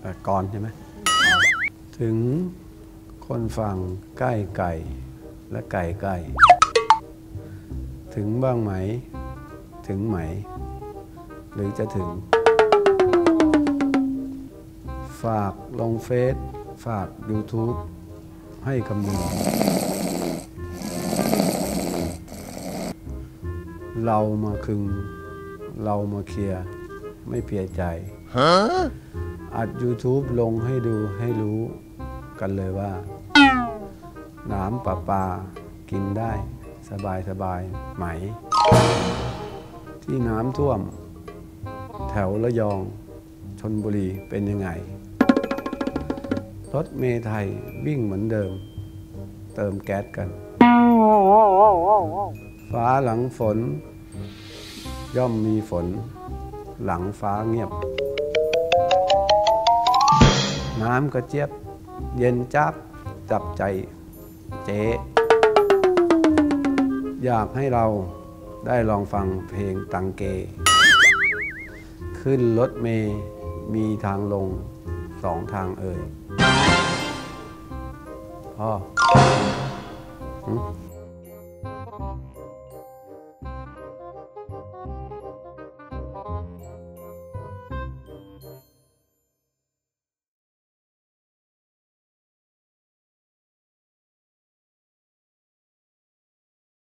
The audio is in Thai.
เอ่ก่อนใช่ไหมถึงคนฟังใกล้ไก่และไก่ใกล้ ถึงบ้างไหม ถึงไหม หรือจะถึง ฝากลงเฟซฝาก YouTube ให้คำนึงเรามาคึง เรามาเคลียร์ ไม่เพียใจ อัด YouTube ลงให้ดูให้รู้กันเลยว่า น้ำประปากินได้สบายสบายไหม ที่น้ำท่วม แถวระยองชนบุรีเป็นยังไง รถเมล์ไทยวิ่งเหมือนเดิม เติมแก๊สกัน ฟ้าหลังฝน ย่อมมีฝน หลังฟ้าเงียบ น้ำกระเจี๊ยบ เย็นจับจับใจเจ๊อยากให้เราได้ลองฟังเพลงตังเก ขึ้นรถเมย์มีทางลงสองทางเอ่ยพ่อ